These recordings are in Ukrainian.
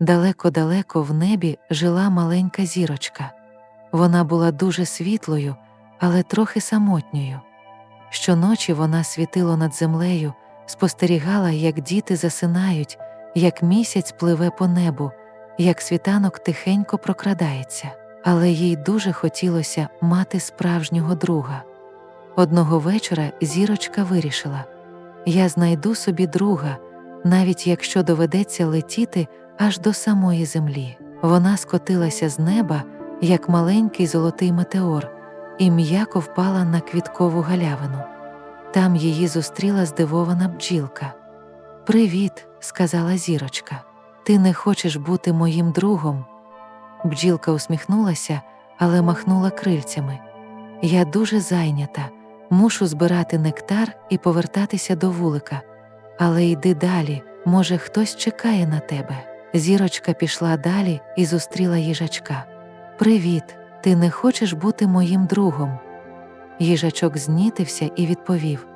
Далеко-далеко в небі жила маленька зірочка. Вона була дуже світлою, але трохи самотньою. Щоночі вона світило над землею, спостерігала, як діти засинають, як місяць пливе по небу, як світанок тихенько прокрадається, але їй дуже хотілося мати справжнього друга. Одного вечора зірочка вирішила я знайду собі друга, навіть якщо доведеться летіти аж до самої землі. Вона скотилася з неба, як маленький золотий метеор, і м'яко впала на квіткову галявину. Там її зустріла здивована бджілка. Привіт, сказала зірочка. Ти не хочеш бути моїм другом? Бджілка усміхнулася, але махнула крильцями. Я дуже зайнята, мушу збирати нектар і повертатися до вулика. Але йди далі, може, хтось чекає на тебе. Зірочка пішла далі і зустріла їжачка. Привіт, ти не хочеш бути моїм другом? Їжачок знітився і відповів: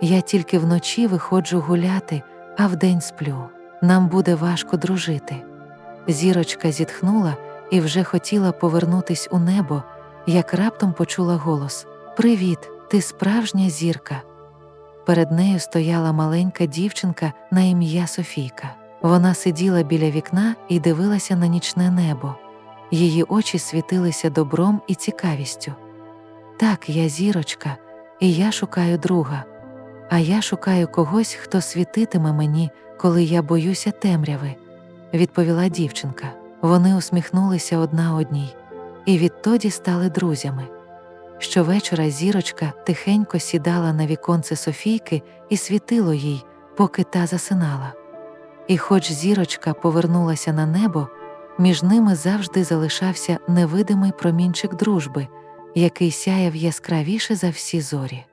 Я тільки вночі виходжу гуляти, а вдень сплю. Нам буде важко дружити. Зірочка зітхнула і вже хотіла повернутись у небо, як раптом почула голос: Привіт, ти справжня зірка. Перед нею стояла маленька дівчинка на ім'я Софійка. Вона сиділа біля вікна і дивилася на нічне небо. Її очі світилися добром і цікавістю. Так, я зірочка, і я шукаю друга, а я шукаю когось, хто світитиме мені, коли я боюся темряви, відповіла дівчинка. Вони усміхнулися одна одній, і відтоді стали друзями. Щовечора зірочка тихенько сідала на віконце Софійки і світило їй, поки та засинала. І хоч зірочка повернулася на небо, між ними завжди залишався невидимий промінчик дружби, який сяяв яскравіше за всі зорі.